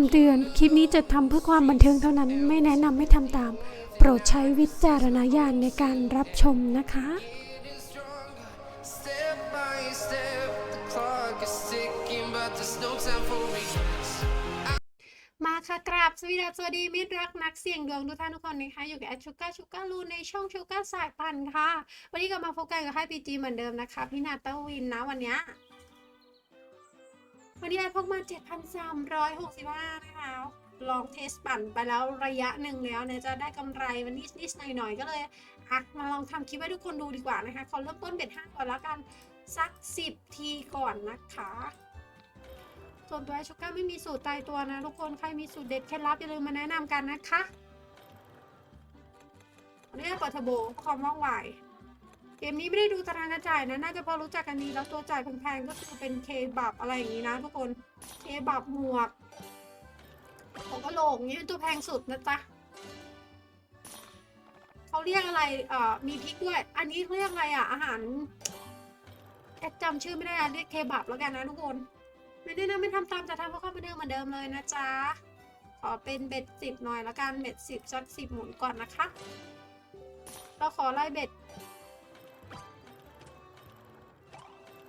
ำเตือน คลิปนี้จะทำเพื่อความบันเทิงเท่านั้น ไม่แนะนำให้ทำตาม โปรดใช้วิจารณญาณในการรับชมนะคะ มาค่ะกราบสวัสดีสวัสดีมิตรรักนักเสี่ยงดวงทุกท่านทุกคนนะคะ อยู่กับแอดชูก้าชูก้าลูในช่องชูก้าสายพันธุ์ค่ะ วันนี้กลับมาพบกันกับค่ายพีจีเหมือนเดิมนะคะ พี่นาตวินนะวันเนี้ย วันนี้แอพกมา 7,365 นะคะ ลองเทสปั่นไปแล้วระยะหนึ่งแล้วเนี่ยจะได้กำไรวันนี้นิดๆหน่อยๆ ก็เลยอะมาลองทำคลิปให้ทุกคนดูดีกว่านะคะขอเริ่มต้นเบ็ดห้าก่อนแล้วกันสัก 10 ทีก่อนนะคะ ส่วนตัวไอชูก้าไม่มีสูตรตายตัวนะ ทุกคนใครมีสูตรเด็ดเคล็ดลับอย่าลืมมาแนะนำกันนะคะวันนี้เปิดเทอร์โบเพื่อความว่องไว เกมนี้ไม่ได้ดูตารางการจ่ายนะ น่าจะพอรู้จักกันดีแล้วตัวจ่ายแพงๆ ก็คือเป็นเคบับอะไรอย่างนี้นะทุกคน เคบับหมวกของกระโหลกนี้เป็นตัวแพงสุดนะจ๊ะเขาเรียกอะไร เอ่อ มีพริกด้วย อันนี้เขาเรียกอะไรอะ อาหารแอดจำชื่อไม่ได้อะเรียกเคบับแล้วกันนะทุกคน ไม่ได้นะไม่ทำตามจะทำเพราะความบันเทิงเหมือนเดิมเลยนะจ๊ะ ขอเป็นเบ็ดสิบหน่อยละกัน เบ็ดสิบสักสิบหมุนก่อนนะคะ เราขอไล่เบ็ด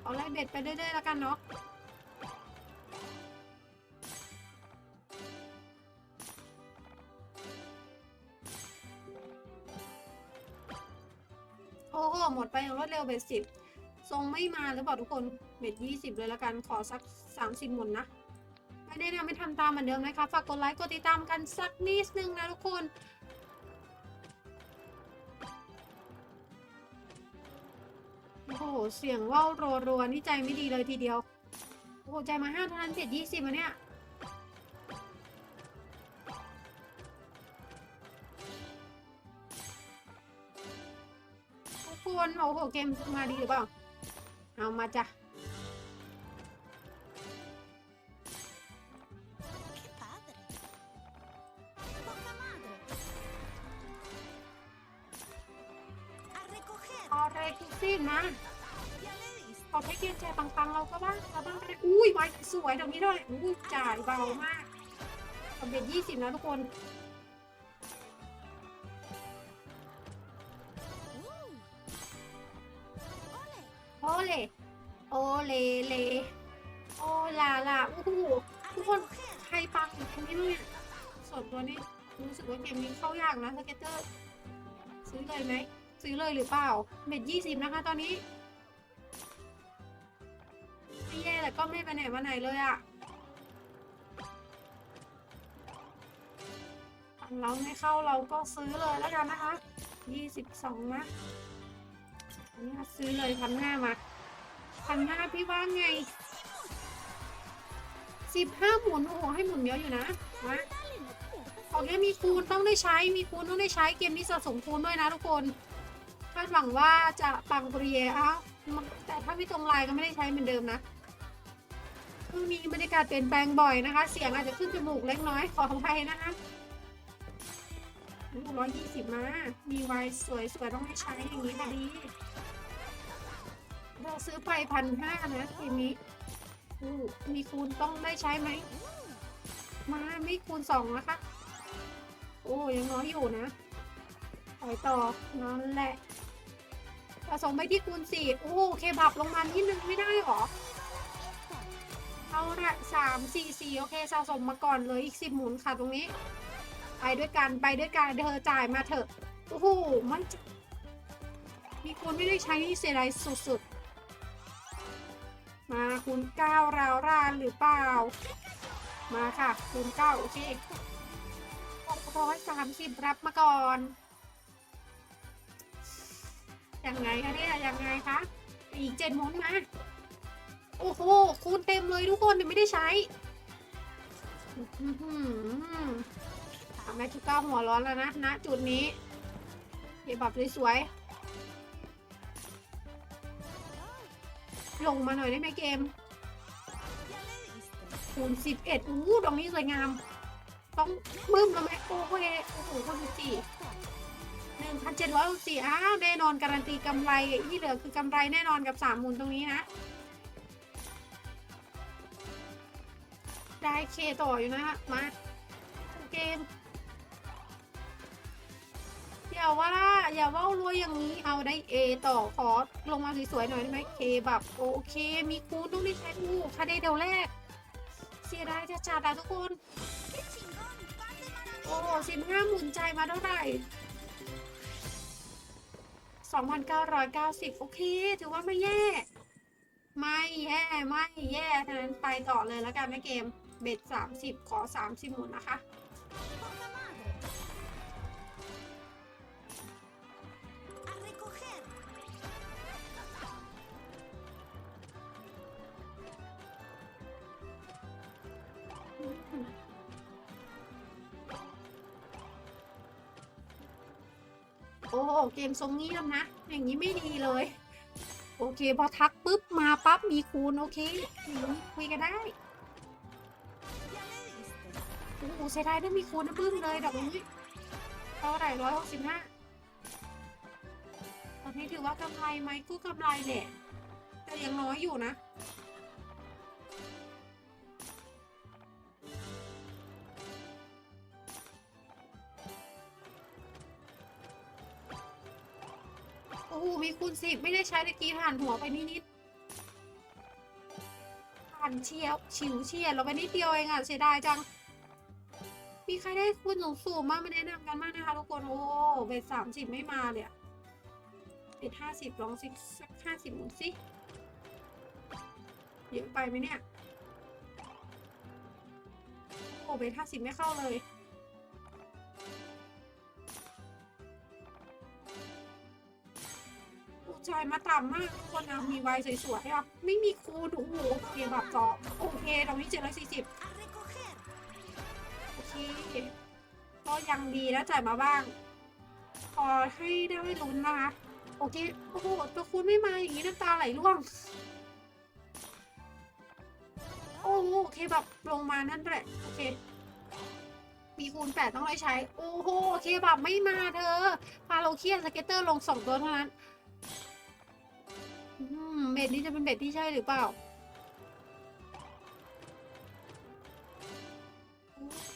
ขอาไล่เบ็ดไปเรื่อยๆแล้วกันเนาะโอ้โหหมดไปอย่างรวดเร็วเบ็ดสิบทรงไม่มาหรือเปล่าทุกคน เบ็ดยี่สิบเลยละกัน ขอสักสามสิบหมุนนะไม่ได้นะไม่ทำตามเหมือนเดิมนะคะ ฝากกดไลค์ กดติดตามกันสักนิดนึงนะทุกคน หเสียงว่าวรัวๆนี่ใจไม่ดีเลยทีเดียว โอ้โหใจมาห้าเท่านั้นเจ็ดยี่สิบมาเนี่ยควรโอ้โหเกมมาดีหรือเปล่า เอามาจ้ะ สวยตรงนี้ด้วยอุ้ยจ่ายเบามากสำเร็จยี่สิบนะทุกคน โอเล โอเลเล โอลาลาโอ้โหทุกคนใครปังอีกคนนี้เลยส่วนตัวนี้รู้สึกว่าเกมนี้เข้ายากนะสเก็ตเตอร์ ซื้อเลยไหม ซื้อเลยหรือเปล่าเบ็ดยี่สิบนะคะตอนนี้ ก็ไม่ไปไหนมาไหนเลยอะเราไม่เข้าเราก็ซื้อเลยแล้วกันนะคะยี่สิบสองนะนนี้ซื้อเลยพันห้ามาพันห้าพี่ว่าไงสิบห้าหมุนโอ้โหให้หมุนเยอะอยู่นะมา Dale, no pierdas. ของนี้มีคูณต้องได้ใช้มีคูณต้องได้ใช้เกมนี้สะสมคูณด้วยนะทุกคนคาดหวังว่าจะปังปรีเอ้าแต่ถ้าไม่ตรงลายก็ไม่ได้ใช้เหมือนเดิมนะ มีบรรยากาศเปลี่ยนแปลงบ่อยนะคะ เสียงอาจจะขึ้นจมูกเล็กน้อยขออภัยนะคะร้อยยี่สิบมา มีไวน์สวยๆต้องได้ใช้อย่างนี้พอดี เราซื้อไปพันห้านะเกมนี้อู้มีคูณต้องได้ใช้ไหม มาไม่คูณสองนะคะ โอ้ยังน้อยอยู่นะไปต่อนั่นแหละผสมไปที่คูณสี่โอ้เคบับลงมานิดนึงไม่ได้หรอ เอาละสามสี่สี่โอเคสะสมมาก่อนเลยอีกสิบหมุนค่ะตรงนี้ ไปด้วยกันไปด้วยกันเธอจ่ายมาเถอะโอ้โหมัน มีคนไม่ได้ใช้นี่เสียดายสุดๆ มาคูณเก้าราวรานหรือเปล่า มาค่ะคูณเก้าโอเคร้อยสามสิบรับมาก่อนยังไงคะเนี่ยยังไงคะอีกเจ็ดหมุนมา โอ้โหคูณเต็มเลยทุกคนแต่ไม่ได้ใช้อื้อหือทำแม่ชุก้าหัวร้อนแล้วนะณจุดนี้เก็บแบบสวยๆลงมาหน่อยได้ไหมเกม คูณสิบเอ็ดอู้ตรงนี้สวยงาม ต้องบึ้มแล้วไหมโอ้โหโอ้โหคูณสิบสี่หนึ่งพันเจ็ดร้อยสี่อ้าวแน่นอนการันตีกำไรที่เหลือคือกำไรแน่นอนกับสามหมุนตรงนี้นะ ได้เคต่ออยู่นะฮะมาเกมอย่าว่าอย่าว่ารวยอย่างนี้เอาได้เอต่อขอลงมาสวยๆหน่อยได้ไหมเคแบบโอเค มีคูณต้องได้ใช้อูคาเดเดยวแรก เสียดายจะจัดอะทุกคน โอ้สิบห้าหมื่นใจมาเท่าไหร่สองพันเก้าร้อยเก้าสิบโอเค ถือว่าไม่แย่ ไม่แย่ ไม่แย่ฉะนั้นไปต่อเลยแล้วกันแม่เกม เบ็ดสามสิบขอสามสิบหมุนนะคะ โอ้เกมทรงเงียบนะ อย่างนี้ไม่ดีเลย โอเค พอทักปุ๊บ มาปั๊บ มีคูณ โอเคคุยกันได้ อ้โหเสียดายได้มีคูณนะบึ้มเลยดอกนี้เท่าไหร่ร้อยหกสิบห้าตอนนี้ถือว่ากำไรไหมก็กำไรแหละแต่ยังน้อยอยู่นะโอ้โหมีคูณสิบไม่ได้ใช้ตะกี้ผ่านหัวไปนิดๆผ่านเชียวฉิวเฉียดเราไปนิดเดียวเองอะเสียดายจัง มีใครได้คูณสูงสูงๆบ้างมาแนะนำกันมากนะคะทุกคน โอ้เบ็ดสามสิบไม่มาเลยอะเบ็ดห้าสิบลองสิสักห้าสิบหมุนสิเยอะไปไหมเนี่ย โอ้เบ็ดห้าสิบไม่เข้าเลยผู้ชายมาต่ำมากทุกคนนะมีไวสวยๆอะไม่มีคูณโอ้โหเกียแบบต่อโอเคตรงนี้เจ็ดร้อยสี่สิบ โอเคก็ยังดีนะจ่ายมาบ้าง พอให้ได้ลุ้นนะคะ โอเค โอ้โห ตัวคูณไม่มาอย่างนี้น้ำตาไหลร่วง โอ้โหโอเคแบบลงมานั่นแหละ โอเค มีคูณแปดต้องได้ใช้ โอ้โห โอเคแบบไม่มาเธอ พาโลเคียนสเก็ตเตอร์ลงสองตัวเท่านั้นเบ็ดนี้จะเป็นเบ็ดที่ใช่หรือเปล่า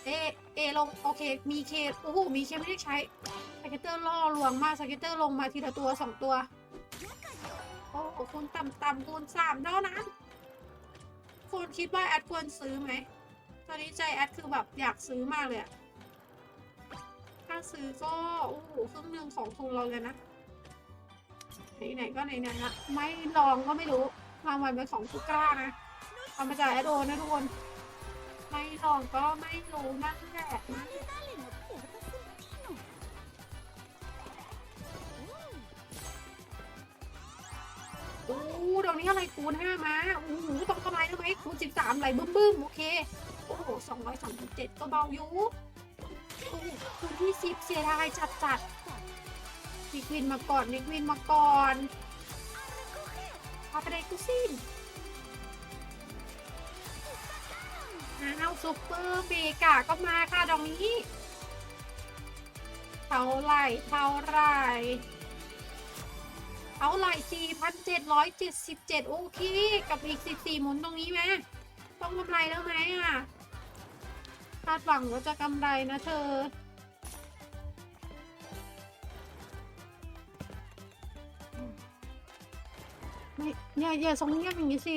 เอ เอลงโอเค มีเคโอ้โหมีเคไม่ได้ใช้สเก็ตเตอร์ล่อลวงมากสเก็ตเตอร์ลงมาทีละตัวสองตัว โอ้โหคูณต่ำต่ำคูณสามเท่านั้นคุณคิดว่าแอดควรซื้อไหม ตอนนี้ใจแอดคือแบบอยากซื้อมากเลยอะถ้าซื้อก็โอ้โหครึ่งหนึ่งของทุนเราเลยนะ ไหนๆก็ไหนๆละไม่ลองก็ไม่รู้รางวัลเป็นของทุกกล้านะเอามาจากแอดโอนนะทุกคน ไม่ลองก็ไม่รู้นั่นแหละโอ้เดี๋ยวนี้อะไรคูณห้ามาโอ้โหต้องกำไรแล้ไหมคูณสิบสามไหลบึ้มบึ้มโอเคโอ้โหสองร้อยสามสิบเจ็ดก็เบาอยู่โอ้คูณที่สิบเสียดายจัดจัดนิกวินมาก่อนนิกวินมาก่อนเอาไปเลยกูซิน อ้าวซุปเปอร์เมกาก็มาค่ะดอกนี้ เท่าไหร่เท่าไหร่เอาไหร่4,777 โอเค กับอีก 14 หมุนตรงนี้ไหมต้องกำไรแล้วไหมอะคาดหวังว่าจะกำไรนะเธอ ไม่ อย่า อย่าทรงเงียบอย่างนี้สิ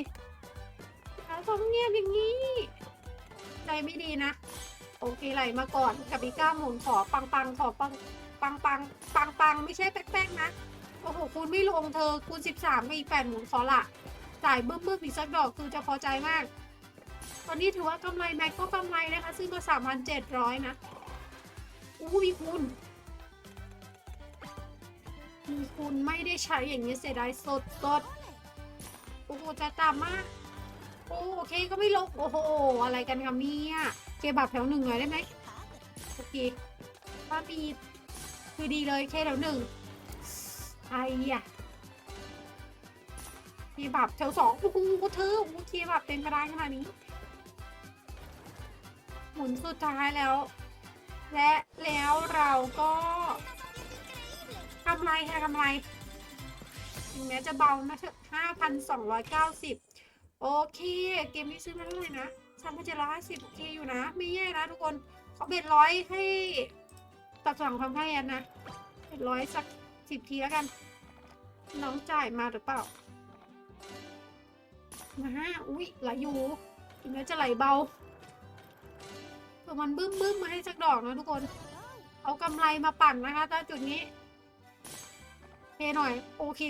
อย่าทรงเงียบอย่างนี้ ไม่ดีนะ โอเคไหลมาก่อนกับอีก้าหมุนขอปังปังขอปังปังปังปังปังไม่ใช่แป๊กๆนะ โอ้โหคูณไม่ลงเธอคูณสิบสามกับอีกแปดหมุนขอละจ่ายเบึ้มบึ้มอีกสักดอกคือจะพอใจมาก ตอนนี้ถือว่ากำไรแม็กก็กำไรนะคะ ซื้อมาสามพันเจ็ดร้อยนะอู้มีคูณมีคูณไม่ได้ใช้อย่างนี้เสียดายสดสดโอ้โหจะตามมาก โอ้โอเคก็ไม่ลง โอ้โห อะไรกันครับเนี่ยเคบับแถวหนึ่งหน่อยได้ไหมโอเคถ้ามีคือดีเลยเคแถวหนึ่งไอ้อะมีบับแถวสองโอ้โหเธอโอ้โหเคบับเต็มกระดานขนาดนี้ หมุนสุดท้ายแล้ว และแล้วเราก็กำไรค่ะกำไรถึงแม้จะเบานะเถอะห้าพันสองร้อยเก้าสิบ โอเค เกมนี้ซื้อมาเท่าไหร่นะสามพันเจ็ดร้อยห้าสิบโอเคอยู่นะ ไม่แย่นะทุกคนเขาเบ็ดร้อยให้ตัดสองความให้นนะเบ็ดร้อยสักสิบทีแล้วกัน น้องจ่ายมาหรือเปล่ามาห้าอุ้ยไหลอยู่ถึงแม้จะไหลเบาเผื่อมันบึ้มบึ้มมาให้สักดอกนะทุกคน เอากำไรมาปั่นนะคะตอนจุดนี้เทหน่อย โอเค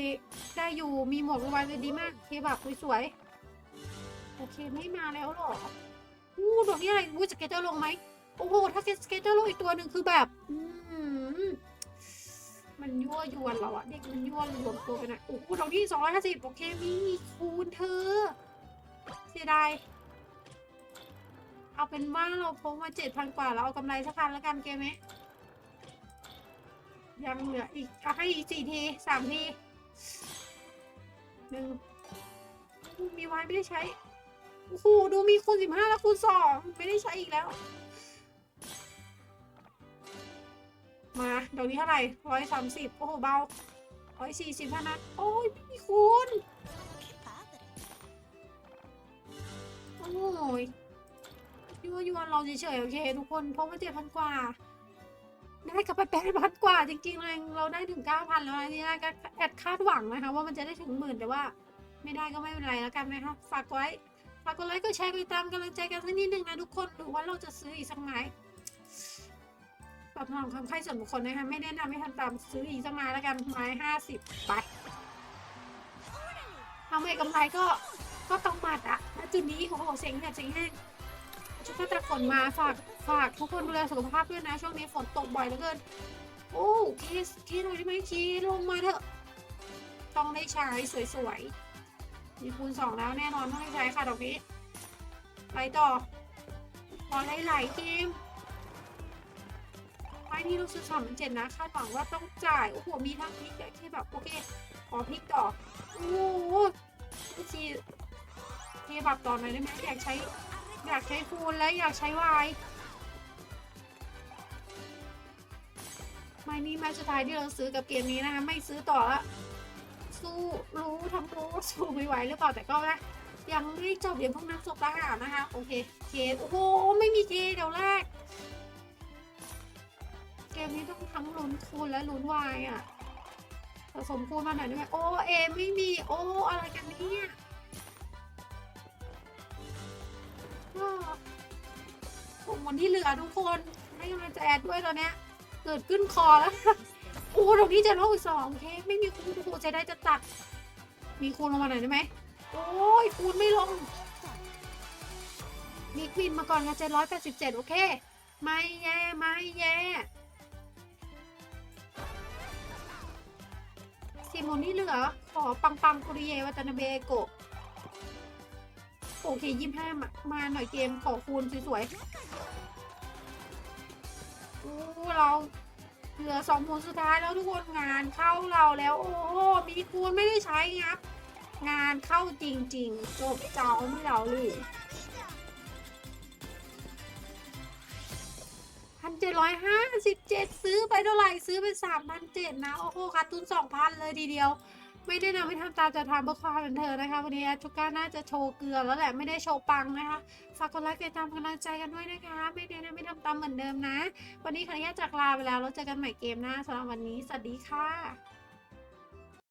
ได้อยู่มีหมวกระบายเลยดีมากเคแบบสวยๆ โอเคไม่มาแล้วหรออู้ดอกนี้อะไรอู้สเกตเตอร์ลงไหมโอ้โหถ้าสเกตเตอร์ลงอีกตัวหนึ่งคือแบบอืมมันยั่วยวนเราอะเด็กมันยั่วรวมตัวกันอะโอ้โหดอกที่สองร้อยห้าสิบโอเคมีคูณเธอเสียดายเอาเป็นว่าเราพกมาเจ็ดพันกว่าแล้วเอากำไรสักพันแล้วกันเกมไหมยังเหลืออีกเอาให้อีกสี่ทีสามทีหนึ่งมีไว้ไม่ได้ใช้ โอ้โหดูมีคูณสิบห้าแล้วคูณสองไม่ได้ใช้อีกแล้ว มาดอกนี้เท่าไหร่ร้อยสามสิบโอ้โหเบาร้อยสี่สิบเท่านั้นโอ้ยไม่มีคูณโอ้ยยั่วยวนเราเฉยๆโอเค ทุกคนเพราะว่าเจ็ดพันกว่าได้กลับไปแปดพันกว่า จริงๆเลยเราได้ถึงเก้าพันแล้วนะนี่นะก็แอดคาดหวังนะคะว่ามันจะได้ถึงหมื่นแต่ว่า ไม่ได้ก็ไม่เป็นไรแล้วกันนะคะฝากไว้ ฝากกดไลค์กดแชร์กดติดตามกำลังใจกันสักนิดนึงนะทุกคนหรือว่าเราจะซื้ออีกสักไม้ตอบสนองความใคร่ส่วนบุคคลนะคะไม่แนะนำให้ทำตามซื้ออีกสักไม้แล้วกันไม้ห้าสิบไปทำไมกำไรก็ก็ต้องมัดอะณจุดนี้โอ้โหเสียงแบบเสียงแห้งชุดก็ตะฝนมาฝากฝากทุกคนดูแลสุขภาพด้วยนะ ช่วงนี้ฝนตกบ่อยเหลือเกิน โอ้เคสเคสหน่อยได้ไหมเคสลงมาเถอะ ต้องได้ใช้สวยๆ มีคูณสองแล้วแน่นอนต้องได้ใช้ค่ะดอกนี้ไปต่อพอไหลๆเกมไปนี่เราซื้อสามพันเจ็ดนะคาดหวังว่าต้องจ่ายโอ้โหมีทั้งพริกและแค่แบบโอเคขอพริกต่อโอ้โหจีเทียบับต่อหน่อยได้ไหมอยากใช้อยากใช้คูณและอยากใช้วายไม่นี่แม่สุดท้ายที่เราซื้อกับเกมนี้นะคะไม่ซื้อต่อละ สู้รู้ทำรู้ว่าสู้ไม่ไหวหรือเปล่าแต่ก็นะยังไม่จบเดี๋ยวพวกนักสบทหารนะคะ โอเคเคสโอ้โหไม่มีเคเดี๋ยวแรก เกมนี้ต้องทั้งลุ้นคูณและลุ้นวายอะผสมคูณมาหน่อยได้ไหมโอเอไม่มีโออะไรกันเนี่ยก็ผมวันที่เหลือทุกคนให้กำลังใจแอดด้วยตอนเนี้ยเกิดขึ้นคอแล้ว โอ้ตรงนี้จะลงอีกสองเคไม่มีคูณโอ้โหใจได้จะตัด มีคูณลงมาหน่อยได้ไหมโอ้ยคูณไม่ลง มีควินมาก่อนค่ะเจ็ดร้อยแปดสิบเจ็ดโอเค ไม่แย่ไม่แย่ซีโมนี่เหลือ ขอปังปังคุริเยวัตนาเบโกะโอเคยี่ห้ามามาหน่อยเกมขอคูณสวยๆโอ้เรา เหลือสองคูณสุดท้ายแล้วทุกคนงานเข้าเราแล้ว โอ้โหมีคูณไม่ได้ใช้งับ งานเข้าจริง ๆ จบเจ้าไม่เราเลยพันเจ็ดร้อยห้าสิบเจ็ดซื้อไปเท่าไหร่ ซื้อไปสามพันเจ็ดนะ โอ้โหขาดทุนสองพันเลยทีเดียว ไม่ได้นำไม่ทำตามจะทำเพื่อความบันเทิงนะคะ วันนี้ทุกการน่าจะโชว์เกลือแล้วแหละไม่ได้โชว์ปังนะคะฝากกดไลค์ติดตามกำลังใจกันด้วยนะคะ ไม่ได้นะไม่ทำตามเหมือนเดิมนะ วันนี้ขออนุญาตจากลาไปแล้วแล้วเจอกันใหม่เกมหน้าสำหรับวันนี้สวัสดีค่ะ